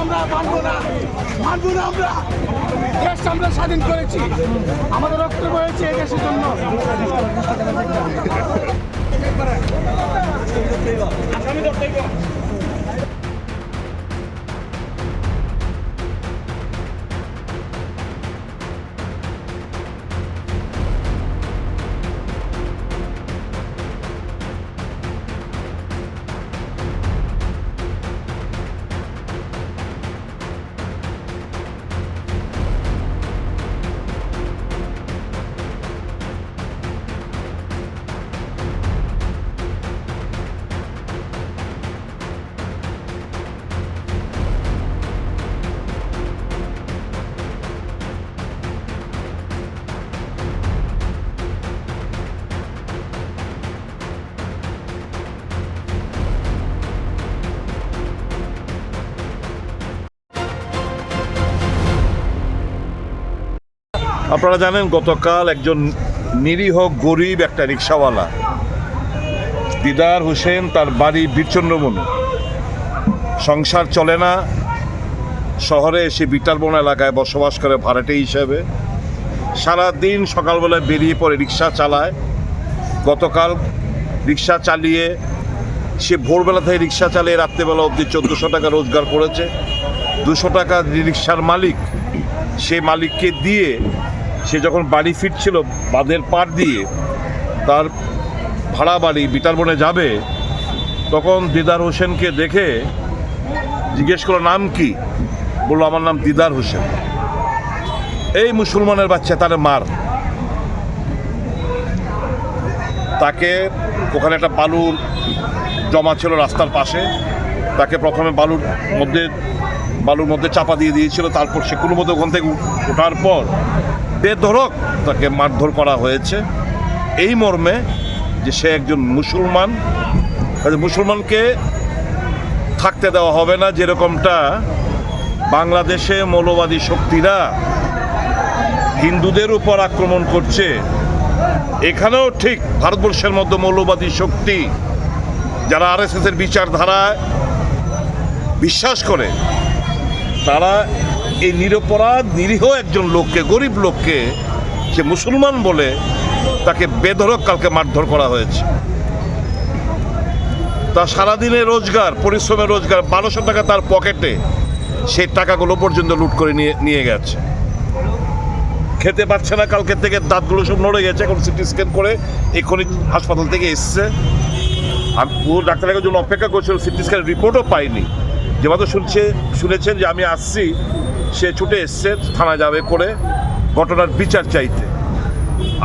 আমরা মানবো না মানবো না আমরা। দেশ আমরা স্বাধীন করেছি। আমাদের রক্ত বয়েছে এই দেশের জন্য। আপনারা জানেন গতকাল একজন নিরীহ গরিব একটা রিক্সাওয়ালা, দিদার হোসেন, তার বাড়ি বীরচন্দ্রমন সংসার চলে না। শহরে এসে বিটারবন এলাকায় বসবাস করে ভাড়াটে হিসেবে। সারা দিন সকালবেলায় বেরিয়ে পড়ে রিক্সা চালায়। গতকাল রিক্সা চালিয়ে, সে ভোরবেলা থেকে রিক্সা চালিয়ে রাত্রেবেলা অবধি চোদ্দোশো টাকা রোজগার করেছে। দুশো টাকা রিক্সার মালিক, সে মালিককে দিয়ে সে যখন বাড়ি ফিরছিল বাঁধের পার দিয়ে, তার ভাড়া বাড়ি বিটারবনে যাবে, তখন দিদার হোসেনকে দেখে জিজ্ঞেস করল, নাম কি? বলল, আমার নাম দিদার হোসেন। এই মুসলমানের বাচ্চা, তার মার। তাকে ওখানে একটা বালুর জমা ছিল রাস্তার পাশে, তাকে প্রথমে বালুর মধ্যে বালুর মধ্যে চাপা দিয়ে দিয়েছিল, তারপর সে কোনো মতো ওখান থেকে ওঠার পর বেধরক তাকে মারধর করা হয়েছে। এই মর্মে যে সে একজন মুসলমান মুসলমানকে থাকতে দেওয়া হবে না যেরকমটা বাংলাদেশে মৌলবাদী শক্তিরা হিন্দুদের উপর আক্রমণ করছে। এখানেও ঠিক ভারতবর্ষের মধ্যে মৌলবাদী শক্তি যারা আর এস এর বিচারধারায় বিশ্বাস করে, তারা এই নিরপরাধ, নিরীহ একজন লোককে, গরিব লোককে সে মুসলমান বলে তাকে বেধরক কালকে মারধর করা হয়েছে। তার সারাদিনের রোজগার, পরিশ্রমের রোজগার বারোশো টাকা তার পকেটে, সেই টাকাগুলো পর্যন্ত লুট করে নিয়ে নিয়ে গেছে। খেতে পারছে না কালকে থেকে, দাঁতগুলো সব নড়ে গেছে, এখন সিটি স্ক্যান করে এক্ষুনি হাসপাতাল থেকে এসছে। আর ও ডাক্তারের জন্য অপেক্ষা করছিল, সিটি স্ক্যান রিপোর্টও পাইনি যে মাত্র শুনছে, শুনেছেন যে আমি আসছি সে ছুটে এসছে থানা যাবে করে ঘটনার বিচার চাইতে।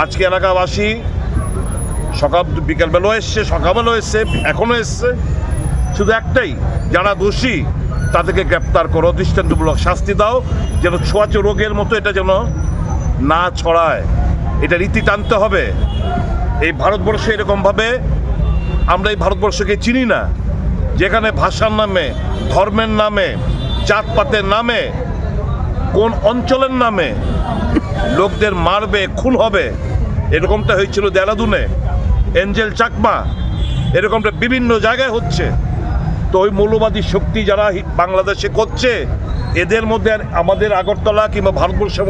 আজকে এলাকাবাসী সকাল বিকালবেলাও এসছে, সকালবেলাও এসছে এখনও এসছে। শুধু একটাই, যারা দোষী, তাদেরকে গ্রেপ্তার করো, দৃষ্টান্তমূলক শাস্তি দাও, যেন ছোঁয়াচে রোগের মতো এটা যেন না ছড়ায়। এটা রীতি টানতে হবে। এই ভারতবর্ষে এরকমভাবে আমরা এই ভারতবর্ষকে চিনি না। যেখানে ভাষার নামে, ধর্মের নামে, জাতপাতের নামে কোন অঞ্চলের নামে লোকদের মারবে, খুন হবে, এরকমটা হয়েছিল দেরাদুনে। এঞ্জেল চাকমা, এরকমটা বিভিন্ন জায়গায় হচ্ছে। তো ওই মৌলবাদী শক্তি যারা বাংলাদেশে করছে, এদের মধ্যে আমাদের আগরতলা কিংবা ভারতবর্ষের